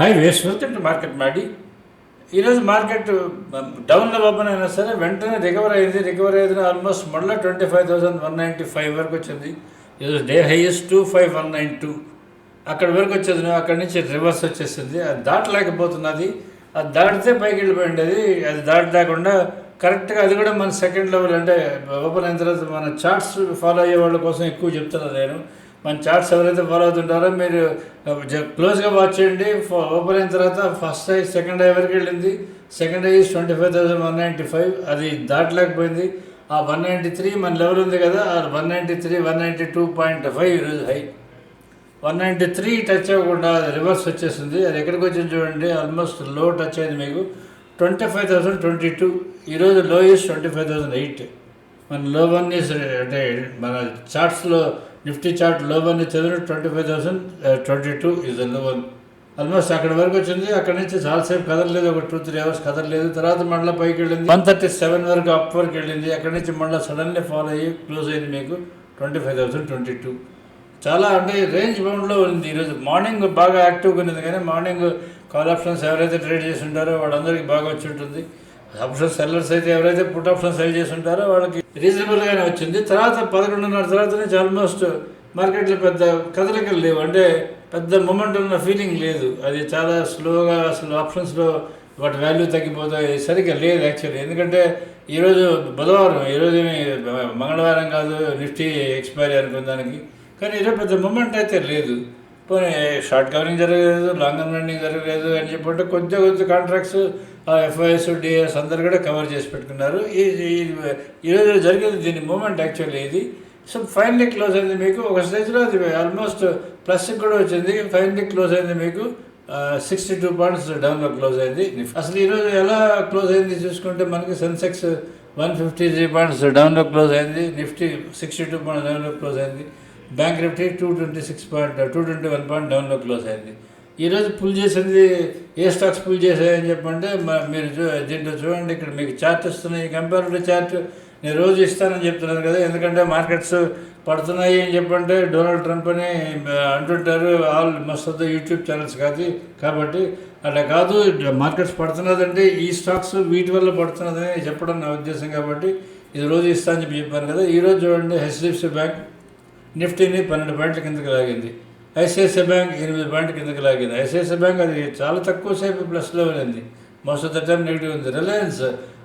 High వేస్ welcome to market మాడి ఈరోజు మార్కెట్ డౌన్లో ఓపెన్ అయినా సరే వెంటనే రికవర్ అయింది. రికవర్ అయింది ఆల్మోస్ట్ మళ్ళీ twenty five thousand one ninety five వరకు వచ్చింది. ఈరోజు day highest two five one nine two అక్కడ వరకు వచ్చేది అక్కడి నుంచి రివర్స్ వచ్చేసింది. అది దాటలేకపోతున్నది. అది దాటితే పైకి వెళ్ళిపోయింది అది అది దాటలేకుండా కరెక్ట్గా అది కూడా మన సెకండ్ లెవెల్ అంటే ఓపెన్ అయిన తర్వాత మన చార్ట్స్ ఫాలో అయ్యే వాళ్ళ కోసం ఎక్కువ చెప్తున్నాను నేను. మన చార్ట్స్ ఎవరైతే ఫాలో అవుతుంటారో. మీరు క్లోజ్గా వాచ్ చేయండి. ఓపెన్ అయిన తర్వాత ఫస్ట్ ఐ సెకండ్ ఐ వరకు వెళ్ళింది. Second high twenty five thousand one ninety five అది దాటలేకపోయింది. ఆ వన్ నైంటీ త్రీ మన లెవెల్ ఉంది కదా ఆ one ninety three one ninety two point five ఈరోజు high one ninety three touch అవ్వకుండా అది రివర్స్ వచ్చేసింది. అది ఎక్కడికి వచ్చింది చూడండి ఆల్మోస్ట్లో టచ్ అయింది మీకు. Twenty five thousand twenty two ఈరోజు low lowest twenty five thousand eight మన లో వన్ ఇస్ అంటే మన చార్ట్స్లో నిఫ్టీ చార్ట్లో వన్ చదివిన twenty five thousand twenty two ఇస్లో one almost అక్కడ వరకు వచ్చింది అక్కడ నుంచి చాలాసేపు కదలలేదు ఒక టూ త్రీ అవర్స్ కదలలేదు. తర్వాత మళ్ళీ పైకి వెళ్ళింది వన్ థర్టీ సెవెన్ వరకు అప్ వరకు వెళ్ళింది. అక్కడ నుంచి మళ్ళీ సడన్లీ ఫాలో అయ్యి క్లోజ్ అయింది మీకు twenty five thousand twenty two చాలా అంటే రేంజ్ బౌండ్లో ఉంది. ఈరోజు మార్నింగ్ బాగా యాక్టివ్గా ఉంది కానీ మార్నింగ్ కాల్ ఆప్షన్స్ ఎవరైతే ట్రేడ్ చేసి ఉంటారో వాళ్ళందరికీ బాగా వచ్చి ఉంటుంది. ఆప్షన్ సెల్లర్స్ అయితే ఎవరైతే పుట్ ఆప్షన్ సెల్ చేసి ఉంటారో వాళ్ళకి రీజనబుల్గానే వచ్చింది. తర్వాత పదకొండున్నర తర్వాత నుంచి ఆల్మోస్ట్ మార్కెట్లో పెద్ద కదలికలు లేవు. అంటే పెద్ద మూమెంట్ ఉన్న ఫీలింగ్ లేదు. అది చాలా స్లోగా అసలు ఆప్షన్స్లో వాటి వాల్యూ తగ్గిపోతాయి సరిగ్గా లేదు యాక్చువల్లీ ఎందుకంటే ఈరోజు బుధవారం ఈరోజు మంగళవారం కాదు నిఫ్టీ ఎక్స్పైరీ అనుకున్నదానికి కానీ ఈరోజు పెద్ద మూమెంట్ అయితే లేదు. పోనీ షార్ట్ కవరింగ్ జరగలేదు లాంగ్ రన్నింగ్ జరగలేదు అని చెప్పంటే కొంచెం కొంచెం కాంట్రాక్ట్స్ ఎఫ్ఐఎస్ డిఎస్ అందరు కూడా కవర్ చేసి పెట్టుకున్నారు. ఈ ఈ- ఈరోజు జరిగేది దీని మూమెంట్ యాక్చువల్లీ ఇది. సో ఫైనలీ క్లోజ్ అయింది మీకు. ఒక స్టేజ్లో అది ఆల్మోస్ట్ ప్లస్ కూడా వచ్చింది. ఫైనలీ క్లోజ్ అయింది మీకు. సిక్స్టీ టూ పాయింట్స్ డౌన్లో క్లోజ్ అయింది. అసలు ఈరోజు ఎలా క్లోజ్ అయింది చూసుకుంటే మనకి Sensex one fifty three points డౌన్లో క్లోజ్ అయింది. నిఫ్టీ సిక్స్టీ టూ పాయింట్స్ డౌన్లో క్లోజ్ అయింది. Bank Nifty two twenty six point two twenty one point డౌన్లో క్లోజ్ అయింది. ఈరోజు పుల్ చేసినది ఏ స్టాక్స్ పుల్ చేసాయని చెప్పంటే మీరు చూ దీంట్లో చూడండి ఇక్కడ మీకు చార్ట్ ఇస్తున్నాయి కంపారిటివ్ చార్ట్ నేను రోజు ఇస్తానని చెప్తున్నాను కదా ఎందుకంటే మార్కెట్స్ పడుతున్నాయి అని చెప్పంటే డొనాల్డ్ ట్రంప్ అని అంటుంటారు almost of the YouTube channels కాదు కాబట్టి అట్లా కాదు మార్కెట్స్ పడుతున్నదంటే ఈ స్టాక్స్ వీటి వల్ల పడుతున్నదని చెప్పడం నా ఉద్దేశం కాబట్టి ఇది రోజు ఇస్తా అని చెప్పి చెప్పాను కదా ఈరోజు చూడండి హెచ్డిఎఫ్సి బ్యాంక్ నిఫ్టీని పన్నెండు పాయింట్ల కిందకి లాగింది. ఐసిఐసిఐ బ్యాంక్ ఎనిమిది పాయింట్ కిందకి లాగింది. ఐసిఐసిఐ బ్యాంక్ అది చాలా తక్కువ సేపు ప్లస్లో ఉంది most of the time negative ఉంది. రిలయన్స్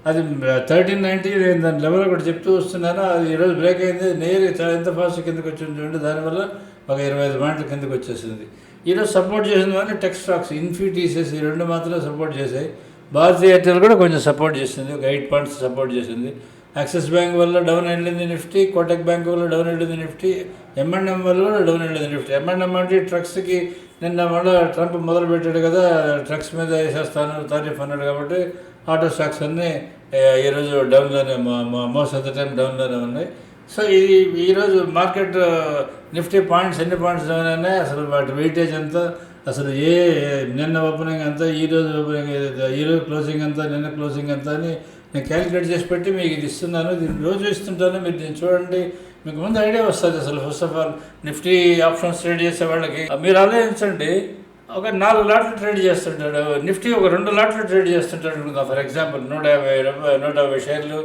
అది థర్టీన్ నైంటీ దాని లెవెల్ ఒకటి చెప్తూ వస్తున్నాను? అది ఈరోజు బ్రేక్ అయింది. నేరు చాలా ఎంత ఫాస్ట్ కిందకి వచ్చింది చూడండి. దానివల్ల ఒక ఇరవై ఐదు పాయింట్ల కిందకి వచ్చేసింది. ఈరోజు సపోర్ట్ చేసింది కానీ టెక్ స్టాక్స్. ఇన్ఫీ టీసీఎస్ ఈ రెండు మాత్రమే సపోర్ట్ చేశాయి. భారతీయ ఎయిర్టెల్ కూడా కొంచెం సపోర్ట్ చేసింది. ఒక ఎయిట్ పాయింట్స్ సపోర్ట్ చేసింది. యాక్సిస్ బ్యాంక్ వల్ల డౌన్ వెళ్ళింది నిఫ్టీ కోటక్ బ్యాంక్ వల్ల డౌన్ వెళ్ళింది నిఫ్టీ ఎంఎన్ఎం వల్ల డౌన్ వెళ్ళింది నిఫ్టీ. ఎంఎన్ఎం అంటే ట్రక్స్కి నిన్న మళ్ళీ ట్రంప్ మొదలు పెట్టాడు కదా ట్రక్స్ మీద వేసేస్తాను తారీఫ్ అన్నాడు కాబట్టి ఆటో స్టాక్స్ అన్నీ ఈరోజు డౌన్లోనే మోస్ట్ ఆఫ్ ద టైం డౌన్లోనే ఉన్నాయి. సో ఇది ఈరోజు మార్కెట్ నిఫ్టీ పాయింట్స్ ఎన్ని పాయింట్స్ డౌన్ అయినాయి అసలు వాటి వెయిటేజ్ ఎంత అసలు ఏ నిన్న ఓపెనింగ్ ఎంత ఈ రోజు ఓపెనింగ్ ఏదైతే ఈ రోజు క్లోజింగ్ ఎంత నిన్న క్లోజింగ్ ఎంత అని నేను క్యాలిక్యులేట్ చేసి పెట్టి మీకు ఇది ఇస్తున్నాను దీన్ని రోజు ఇస్తుంటాను మీరు దీన్ని చూడండి. మీకు ముందు ఐడియా వస్తుంది అసలు. First of all Nifty options trade చేసే వాళ్ళకి. మీరు ఆలోచించండి ఒక నాలుగు లాట్లు ట్రేడ్ చేస్తుంటాడు. నిఫ్టీ ఒక రెండు లాట్లు ట్రేడ్ చేస్తుంటాడు అనుకుందాం ఫర్ ఎగ్జాంపుల్ నూట యాభై రూపాయలు నూట యాభై షేర్లు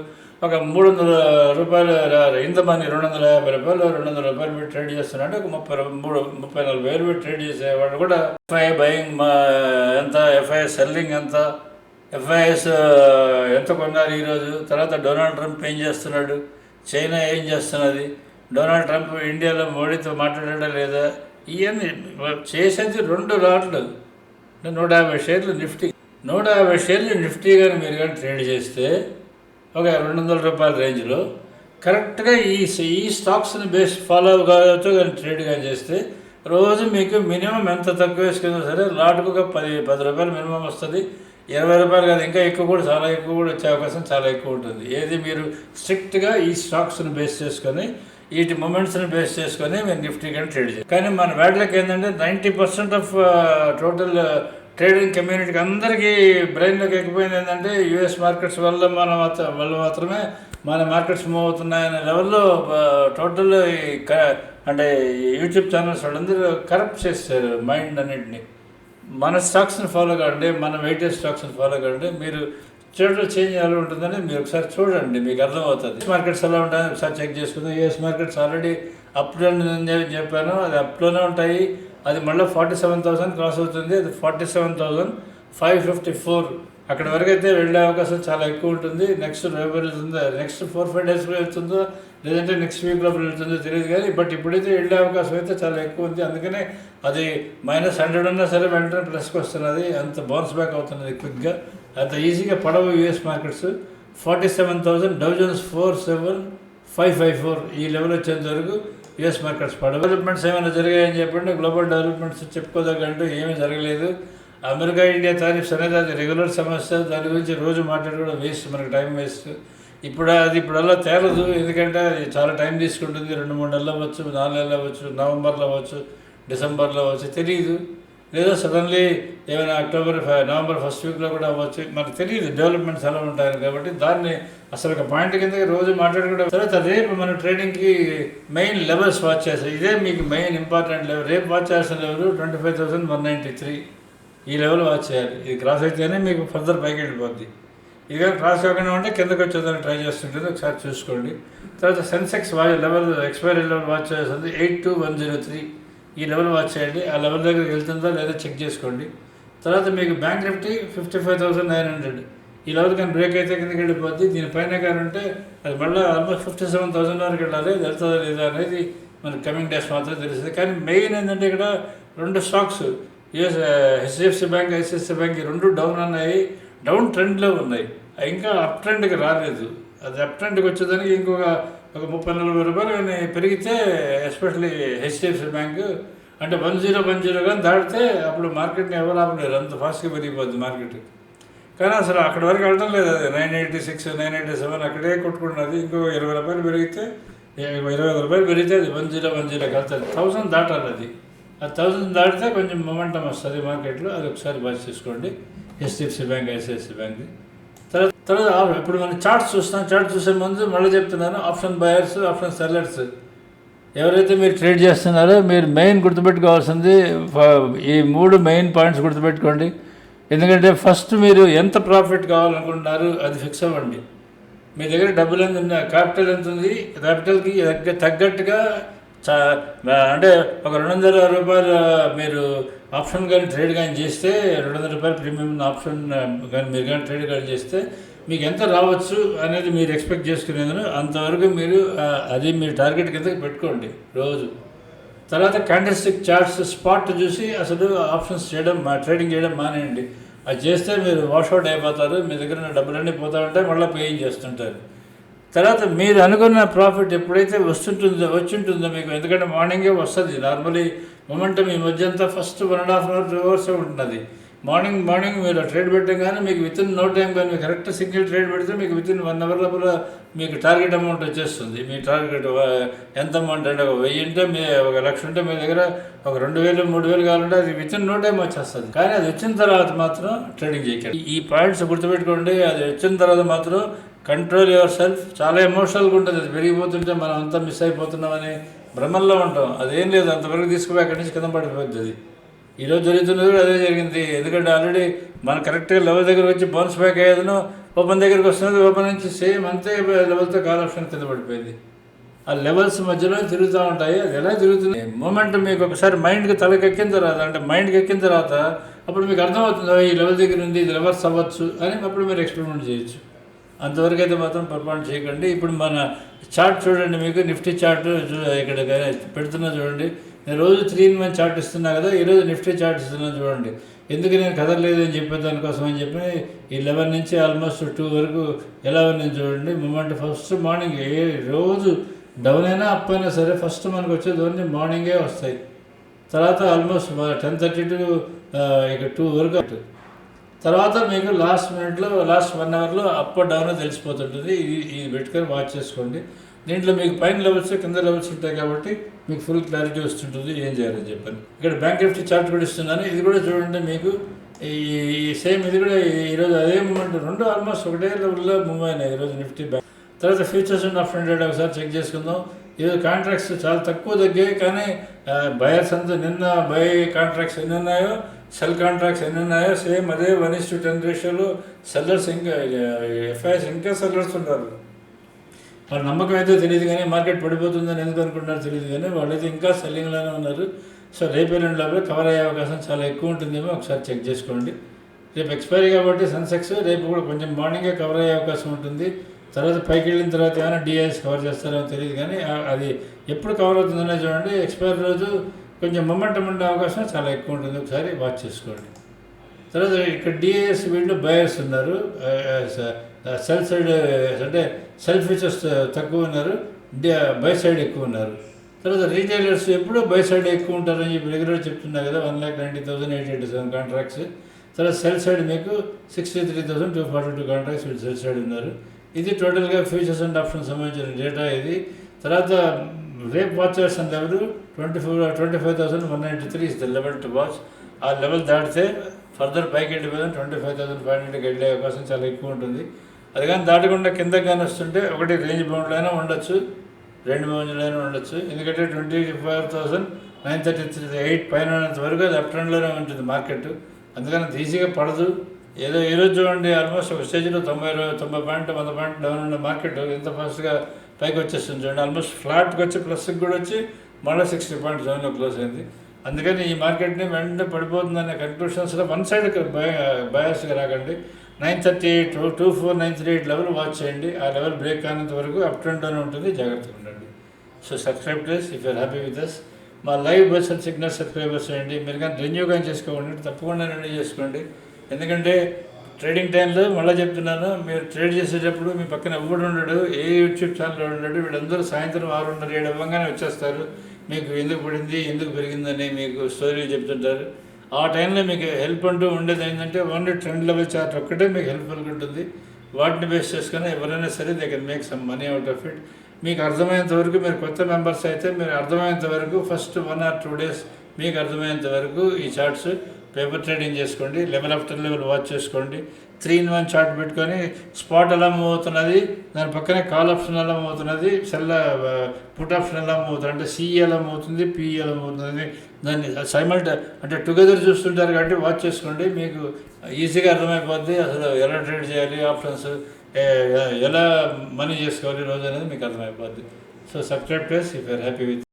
ఒక మూడు వందల రూపాయలు ఇంత మంది రెండు వందల యాభై రూపాయలు రెండు వందల రూపాయలు పెట్టి ట్రేడ్ చేస్తున్నాడు. ఒక ముప్పై మూడు ముప్పై నలభై వేలు పెట్టి ట్రేడ్ చేసేవాడు కూడా ఎఫ్ఐ బయింగ్ మా ఎంత ఎఫ్ఐ సెల్లింగ్ ఎంత ఎఫ్ఐఎస్ uh, ఎంత కొన్నారు ఈరోజు? తర్వాత డొనాల్డ్ ట్రంప్ ఏం చేస్తున్నాడు? చైనా ఏం చేస్తున్నది? డొనాల్డ్ ట్రంప్ ఇండియాలో మోడీతో మాట్లాడా లేదా? ఇవన్నీ చేసేది రెండు లాట్లు నూట యాభై షేర్లు నిఫ్టీ. నూట యాభై షేర్లు నిఫ్టీ కానీ మీరు కానీ ట్రేడ్ చేస్తే ఒక రెండు వందల రూపాయల రేంజ్లో కరెక్ట్గా ఈ ఈ స్టాక్స్ని బేస్ ఫాలో కావచ్చు కానీ ట్రేడ్ కానీ చేస్తే రోజు మీకు మినిమం ఎంత తక్కువ వేసుకున్నా సరే లాట్కు ఒక పది పది రూపాయలు మినిమం వస్తుంది. ఇరవై రూపాయలు కాదు ఇంకా ఎక్కువ కూడా చాలా ఎక్కువ కూడా వచ్చే అవకాశం చాలా ఎక్కువ ఉంటుంది. ఏది మీరు స్ట్రిక్ట్గా ఈ స్టాక్స్ని బేస్ చేసుకొని వీటి మూమెంట్స్ని బేస్ చేసుకొని మేము నిఫ్టీ కానీ ట్రేడ్ చేయాలి. కానీ మన వేటలకు ఏంటంటే ninety percent of total trading కమ్యూనిటీకి అందరికీ బ్రెయిన్లోకి ఎక్కిపోయింది ఏంటంటే యూఎస్ మార్కెట్స్ వల్ల మన వల్ల మాత్రమే మన మార్కెట్స్ మూవ్ అవుతున్నాయనే లెవెల్లో టోటల్ అంటే యూట్యూబ్ ఛానల్స్ వాళ్ళందరూ కరప్ట్ చేస్తారు మైండ్ అన్నింటినీ. మన స్టాక్స్ని ఫాలో కావండి మనం వెయిటేజ్ స్టాక్స్ని ఫాలో కావండి మీరు ట్రేడ్లో చేంజ్ ఎలా ఉంటుందని మీరు ఒకసారి చూడండి మీకు అర్థమవుతుంది. మార్కెట్స్ ఎలా ఉంటాయని ఒకసారి చెక్ చేసుకుందాం. యూఎస్ మార్కెట్స్ ఆల్రెడీ అప్లో చెప్పాను అది అప్లోనే ఉంటాయి. అది మళ్ళీ ఫార్టీ సెవెన్ థౌసండ్ క్రాస్ అవుతుంది అది forty seven thousand five fifty four అక్కడ వరకు అయితే వెళ్ళే అవకాశం చాలా ఎక్కువ ఉంటుంది. నెక్స్ట్ రేపు వెళ్తుందో? నెక్స్ట్ ఫోర్ ఫైవ్ డేస్లో వెళ్తుందో లేదంటే నెక్స్ట్ వీక్లో వెళ్తుందో తెలియదు కానీ బట్ ఇప్పుడైతే వెళ్ళే అవకాశం అయితే చాలా ఎక్కువ ఉంది. అందుకనే అది మైనస్ హండ్రెడ్ ఉన్నా సరే వెంటనే ప్లస్కి వస్తున్నది. అంత బౌన్స్ బ్యాక్ అవుతున్నది క్విక్గా అంత ఈజీగా పడవ US markets forty seven thousand Dow Jones four seven five five four ఈ లెవెల్ వచ్చేంత వరకు యూఎస్ మార్కెట్స్ పడవ డెవలప్మెంట్స్ ఏమైనా జరిగాయని చెప్పండి. గ్లోబల్ డెవలప్మెంట్స్ చెప్పుకోదగ్గంటూ ఏమీ జరగలేదు. అమెరికా ఇండియా తారీఫ్స్ అనేది అది రెగ్యులర్ సమస్య దాని గురించి రోజు మాట్లాడుకోవడం వేస్ట్ మనకి టైం వేస్ట్ ఇప్పుడు అది ఇప్పుడల్లా తేలదు ఎందుకంటే అది చాలా టైం తీసుకుంటుంది. రెండు మూడు నెలలు అవ్వచ్చు నాలుగు నెలలు అవ్వచ్చు నవంబర్లో అవ్వచ్చు డిసెంబర్లో అవ్వచ్చు తెలియదు లేదా సడన్లీ ఏమైనా అక్టోబర్ నవంబర్ ఫస్ట్ వీక్లో కూడా అవ్వచ్చు. మనకు తెలియదు డెవలప్మెంట్స్ ఎలా ఉంటాయని కాబట్టి దాన్ని అసలు ఒక పాయింట్ కింద రోజు మాట్లాడుకోవడం. తర్వాత రేపు మన ట్రేడింగ్కి మెయిన్ లెవెల్స్ వాచ్ చేస్తాయి ఇదే మీకు మెయిన్ ఇంపార్టెంట్ లెవెల్ రేపు వాచ్ చేసిన level twenty five thousand one ninety three ఈ లెవెల్ వాచ్ చేయాలి. ఇది క్రాస్ అయితేనే మీకు ఫర్దర్ పైకి వెళ్ళిపోద్ది. ఇది కానీ క్రాస్ అవ్వకుండా ఉంటే కిందకి వచ్చేదాన్ని ట్రై చేస్తుంటుంది. ఒకసారి చూసుకోండి. తర్వాత Sensex watch level expiry level watch చేస్తుంది. Eight two one zero three ఈ లెవెల్ వాచ్ చేయండి. ఆ లెవెల్ దగ్గరికి వెళ్తుందా లేదా చెక్ చేసుకోండి. తర్వాత మీకు bank Nifty fifty five thousand nine hundred ఈ లెవెల్ కానీ బ్రేక్ అయితే కిందకి వెళ్ళిపోద్ది. దీనిపైన కానీ ఉంటే అది మళ్ళీ ఆల్మోస్ట్ ఫిఫ్టీ సెవెన్ థౌసండ్ వరకు వెళ్ళాలి. వెళ్తుందా లేదా అనేది మనకి కమింగ్ డేస్ మాత్రం తెలుస్తుంది. కానీ మెయిన్ ఏంటంటే ఇక్కడ రెండు stocks HDFC bank ICICI bank ఈ రెండు డౌన్ అన్నాయి. డౌన్ ట్రెండ్లో ఉన్నాయి. ఇంకా అప్ ట్రెండ్కి రాలేదు. అది అప్ ట్రెండ్కి వచ్చేదానికి ఇంకొక ఒక ముప్పై నలభై రూపాయలు కానీ పెరిగితే ఎస్పెషల్లీ హెచ్డిఎఫ్సి బ్యాంక్ అంటే వన్ జీరో వన్ జీరో కానీ దాటితే అప్పుడు మార్కెట్ని ఎవరు ఆపలేరు. అంత ఫాస్ట్గా పెరిగిపోద్ది మార్కెట్ కానీ అసలు అక్కడ వరకు వెళ్ళడం లేదు అది. Nine eighty six nine eighty seven అక్కడే కొట్టుకున్నది ఇంకో ఇరవై రూపాయలు పెరిగితే ఇరవై ఐదు రూపాయలు పెరిగితే అది వన్ జీరో వన్ జీరోకి వెళ్తుంది. థౌసండ్ దాటాలి అది. ఆ థౌసండ్ దాటితే కొంచెం మొమెంటం వస్తుంది మార్కెట్లో అది ఒకసారి బాగా చేసుకోండి. హెచ్డిఎఫ్సి బ్యాంక్ ఐసిఐసి బ్యాంక్ తర్వాత తర్వాత ఇప్పుడు మనం చార్ట్స్ చూస్తాం చార్ట్ చూసే ముందు మళ్ళీ చెప్తున్నాను ఆప్షన్ బయర్స్ ఆప్షన్ సెల్లర్స్. ఎవరైతే మీరు ట్రేడ్ చేస్తున్నారో మీరు మెయిన్ గుర్తుపెట్టుకోవాల్సింది ఫ- ఈ మూడు మెయిన్ పాయింట్స్ గుర్తుపెట్టుకోండి. ఎందుకంటే ఫస్ట్ మీరు ఎంత ప్రాఫిట్ కావాలనుకుంటున్నారు అది ఫిక్స్ అవ్వండి. మీ దగ్గర డబ్బులు ఎంత ఉంది క్యాపిటల్ ఎంత ఉంది క్యాపిటల్కి తగ్గ తగ్గట్టుగా చా అంటే ఒక రెండు వందల రూపాయలు మీరు ఆప్షన్ కానీ ట్రేడ్ కానీ చేస్తే రెండు వందల రూపాయలు ప్రీమియం ఆప్షన్ కానీ మీరు కానీ ట్రేడ్ కానీ చేస్తే మీకు ఎంత రావచ్చు అనేది మీరు ఎక్స్పెక్ట్ చేసుకునేందుకు అంతవరకు మీరు అది మీరు టార్గెట్ కింద పెట్టుకోండి రోజు. తర్వాత క్యాండిల్ స్టిక్ చార్ట్స్ స్పాట్ చూసి అసలు ఆప్షన్స్ చేయడం మా ట్రేడింగ్ చేయడం మానేయండి. అది చేస్తే మీరు వాషౌట్ అయిపోతారు మీ దగ్గర డబ్బులన్నీ పోతా ఉంటే మళ్ళీ పేయింగ్ చేస్తుంటారు. తర్వాత మీరు అనుకున్న ప్రాఫిట్ ఎప్పుడైతే వస్తుంటుందో వచ్చింటుందో మీకు ఎందుకంటే మార్నింగే వస్తుంది. నార్మలీ మొమెంటం ఈ మధ్య అంతా first one and half hour two hours ఉంటుంది. మార్నింగ్ మార్నింగ్ మీరు ట్రేడ్ పెట్టగానే మీకు విత్ ఇన్ నో టైం కానీ మీకు కరెక్ట్ సింగిల్ ట్రేడ్ పెడితే మీకు విత్ ఇన్ వన్ అవర్ లోపల మీకు టార్గెట్ అమౌంట్ వచ్చేస్తుంది. మీ టార్గెట్ ఎంత అమౌంట్ అంటే ఒక వెయ్యి ఉంటే మీ ఒక లక్ష ఉంటే మీ దగ్గర ఒక రెండు వేలు మూడు వేలు కావాలంటే అది విత్ ఇన్ నో టైం వచ్చేస్తుంది. కానీ అది వచ్చిన తర్వాత మాత్రం ట్రేడింగ్ చేయకండి. ఈ పాయింట్స్ గుర్తుపెట్టుకోండి అది వచ్చిన తర్వాత మాత్రం కంట్రోల్ యువర్ సెల్ఫ్. చాలా ఎమోషనల్గా ఉంటుంది. అది పెరిగిపోతుంటే మనం అంతా మిస్ అయిపోతున్నామని భ్రమల్లో ఉంటాం. అదేం లేదు. అంతవరకు తీసుకుపోయి అక్కడి నుంచి కింద పడిపోతుంది అది. ఈరోజు జరుగుతున్నది కూడా అదే జరిగింది. ఎందుకంటే ఆల్రెడీ మన కరెక్ట్గా లెవెల్ దగ్గర వచ్చి బౌన్స్ బ్యాక్ అయ్యేదను ఓపెన్ దగ్గరికి వస్తున్నది ఓపెన్ నుంచి సేమ్ అంతే లెవెల్తో కాల్ ఆప్షన్ కింద పడిపోయింది. ఆ లెవెల్స్ మధ్యలో తిరుగుతూ ఉంటాయి. అది ఎలా తిరుగుతుంది? మూమెంట్ మీకు ఒకసారి మైండ్కి తలకెక్కిన తర్వాత అంటే మైండ్కి ఎక్కిన తర్వాత అప్పుడు మీకు అర్థమవుతుంది ఈ లెవెల్ దగ్గర ఉంది ఇది రివర్స్ అవ్వచ్చు అని అప్పుడు మీరు ఎక్స్పెరిమెంట్ చేయొచ్చు. అంతవరకు అయితే మాత్రం పొరపాటు చేయకండి. ఇప్పుడు మన చార్ట్ చూడండి మీకు నిఫ్టీ చార్ట్ చూ- ఇక్కడ పెడుతున్నా చూడండి. నేను రోజు త్రీ ఇన్ వన్ చార్ట్ ఇస్తున్నా కదా ఈరోజు నిఫ్టీ చార్ట్ ఇస్తున్నా చూడండి. ఎందుకు నేను కదలలేదు అని చెప్పే దానికోసం అని చెప్పి ఈ లెవెన్ నుంచి ఆల్మోస్ట్ టూ వరకు ఎలా ఉన్నాయని చూడండి. మూమెంట్ ఫస్ట్ మార్నింగ్ ఏ రోజు డౌన్ అయినా అప్ అయినా సరే ఫస్ట్ మనకు వచ్చేది మార్నింగే వస్తాయి. తర్వాత ఆల్మోస్ట్ టెన్ థర్టీ టు ఇక టూ వరకు తర్వాత మీకు లాస్ట్ మినిట్లో లాస్ట్ వన్ అవర్లో అప్ డౌన్ తెలిసిపోతుంటుంది. ఇది ఇది పెట్టుకొని వాచ్ చేసుకోండి. దీంట్లో మీకు పైన లెవెల్స్ కింద లెవెల్స్ ఉంటాయి కాబట్టి మీకు ఫుల్ క్లారిటీ వస్తుంటుంది. ఏం చేయాలని చెప్పని ఇక్కడ బ్యాంక్ నిఫ్టీ చార్ట్ కూడా ఇస్తున్నాను. ఇది కూడా చూడండి మీకు. ఈ సేమ్ ఇది కూడా ఈ- ఈరోజు అదే మూమెంట్ రెండు ఆల్మోస్ట్ ఒకటే లెవెల్లో మూవ్ అయినాయి. ఈరోజు నిఫ్టీ బ్యాంక్ తర్వాత ఫ్యూచర్స్ అండ్ ఆఫ్ హండ్రెడ్ ఒకసారి చెక్ చేసుకుందాం. ఈరోజు కాంట్రాక్ట్స్ చాలా తక్కువ తగ్గాయి. కానీ బయర్స్ అంతా నిన్న బై కాంట్రాక్ట్స్ ఎన్ని ఉన్నాయో సెల్ కాంట్రాక్ట్స్ ఎన్ని ఉన్నాయో సేమ్ అదే వన్ ఇస్ టు టెన్ రేషియోలో సెల్లర్స్ ఇంకా ఎఫ్ఐఎస్ ఇంకా సెల్లర్స్ ఉన్నారు. వాళ్ళ నమ్మకం అయితే తెలియదు కానీ మార్కెట్ పడిపోతుందని ఎందుకు అనుకుంటున్నారు తెలియదు కానీ వాళ్ళైతే ఇంకా సెల్లింగ్లోనే ఉన్నారు. సో రేపు ఎల్లుండి లోపల కవర్ అయ్యే అవకాశం చాలా ఎక్కువ ఉంటుందేమో ఒకసారి చెక్ చేసుకోండి. రేపు ఎక్స్పైరీ కాబట్టి సన్సెక్స్ రేపు కూడా కొంచెం మార్నింగే కవర్ అయ్యే అవకాశం ఉంటుంది. తర్వాత పైకి వెళ్ళిన తర్వాత ఏమైనా డిఐఎస్ కవర్ చేస్తారో తెలియదు కానీ అది ఎప్పుడు కవర్ అవుతుందనే చూడండి. ఎక్స్పైర్ రోజు కొంచెం మొమెంటం ఉండే అవకాశం చాలా ఎక్కువ ఉంటుంది. ఒకసారి వాచ్ చేసుకోండి. తర్వాత ఇక్కడ డిఏఎస్ వీళ్ళు బయర్స్ ఉన్నారు. సెల్ సైడ్ అంటే సెల్ ఫీచర్స్ తక్కువ ఉన్నారు. బై సైడ్ ఎక్కువ ఉన్నారు. తర్వాత రీటైలర్స్ ఎప్పుడూ బై సైడ్ ఎక్కువ ఉంటారని చెప్పి రెగ్యులర్ చెప్తున్నారు కదా. One lakh ninety thousand eight eighty seven contracts తర్వాత సెల్ సైడ్ మీకు sixty three thousand two forty two contracts వీళ్ళు సెల్ సైడ్ ఉన్నారు. ఇది టోటల్గా ఫ్యూచర్స్ అండ్ ఆప్షన్ సంబంధించిన డేటా ఇది. తర్వాత rape watchers and level twenty four twenty five thousand one ninety three is the level to watch ఆ లెవెల్ దాటితే ఫర్దర్ పైకి వెళ్ళిపోయిన ట్వంటీ ఫైవ్ థౌసండ్ ఫైవ్ హండ్రెడ్కి వెళ్ళే అవకాశం చాలా ఎక్కువ ఉంటుంది. అది కానీ దాటకుండా కిందకి కానీ వస్తుంటే ఒకటి రేంజ్ బౌండ్లో అయినా ఉండొచ్చు. రెండు బౌండ్లైనా అయినా ఉండొచ్చు. ఎందుకంటే twenty five thousand nine thirty three eight పైన ఉన్నంత వరకు అది అప్ ట్రెండ్లోనే ఉంటుంది మార్కెట్. అందుకని ఈజీగా పడదు. ఏదో ఈ రోజు చూడండి ఆల్మోస్ట్ ఒక స్టేజ్లో తొంభై తొంభై పాయింట్ వంద పాయింట్ డౌన్ ఉన్న మార్కెట్ ఎంత ఫాస్ట్గా పైకి వచ్చేస్తుంది చూడండి. ఆల్మోస్ట్ ఫ్లాట్కి వచ్చి ప్లస్కి కూడా వచ్చి మళ్ళీ సిక్స్టీ పాయింట్ జోన్లో క్లోజ్ అయింది. అందుకని ఈ మార్కెట్ని వెంటనే పడిపోతుందనే కన్క్లూషన్స్లో వన్ సైడ్ బయాస్గా రాకండి. Nine thirty eight two four nine three eight level watch చేయండి. ఆ లెవెల్ బ్రేక్ కానంత వరకు అప్ ట్రెండ్లోనే ఉంటుంది జాగ్రత్తగా ఉండండి. So subscribe please if you're happy with us మా live bus and signal subscribers చేయండి. మీరు కానీ రెన్యూ కానీ చేసుకోండి తప్పకుండా రెన్యూ చేసుకోండి. ఎందుకంటే ట్రేడింగ్ టైంలో మళ్ళీ చెప్తున్నాను మీరు ట్రేడ్ చేసేటప్పుడు మీ పక్కన ఎవడు ఉండడు ఏ యూట్యూబ్ ఛానల్ ఉండడు వీళ్ళందరూ సాయంత్రం ఆరున్నర ఏడు అవ్వగానే వచ్చేస్తారు. మీకు ఎందుకు పడింది ఎందుకు పెరిగిందని మీకు స్టోరీ చెప్తుంటారు. ఆ టైంలో మీకు హెల్ప్ అంటూ ఉండేది ఏంటంటే ఓన్లీ ట్రెండ్ లెవెల్ చార్ట్ ఒక్కటే మీకు హెల్ప్ఫుల్గా ఉంటుంది. వాటిని బేస్ చేసుకుని ఎవరైనా సరే they can make some money out of it మీకు అర్థమయ్యేంత వరకు మీరు కొత్త మెంబర్స్ అయితే మీరు అర్థమయ్యేంత వరకు first one or two days మీకు అర్థమయ్యేంత వరకు ఈ చార్ట్స్ పేపర్ ట్రేడింగ్ చేసుకోండి లెవెల్ ఆఫ్టర్ లెవెల్ వాచ్ చేసుకోండి. త్రీ ఇన్ వన్ చార్ట్ పెట్టుకొని స్పాట్ ఎలా మూవ్ అవుతున్నది దాని పక్కనే కాల్ ఆప్షన్ ఎలా మూవ్ అవుతున్నది సెల్ పుట్ ఆప్షన్ ఎలా e మూవ్ అవుతుంది e అంటే సిఈ ఎలా మూవ్ అవుతుంది పిఈ ఎలా మూవ్ అవుతుంది దాన్ని సైమల్ట్ అంటే టుగెదర్ చూస్తుంటారు కాబట్టి వాచ్ చేసుకోండి. మీకు ఈజీగా అర్థమైపోద్ది అసలు ఎలా ట్రేడ్ చేయాలి ఆప్షన్స్ ఎలా మనీ చేసుకోవాలి రోజు అనేది మీకు అర్థమైపోద్ది. So subscribe please if you're happy with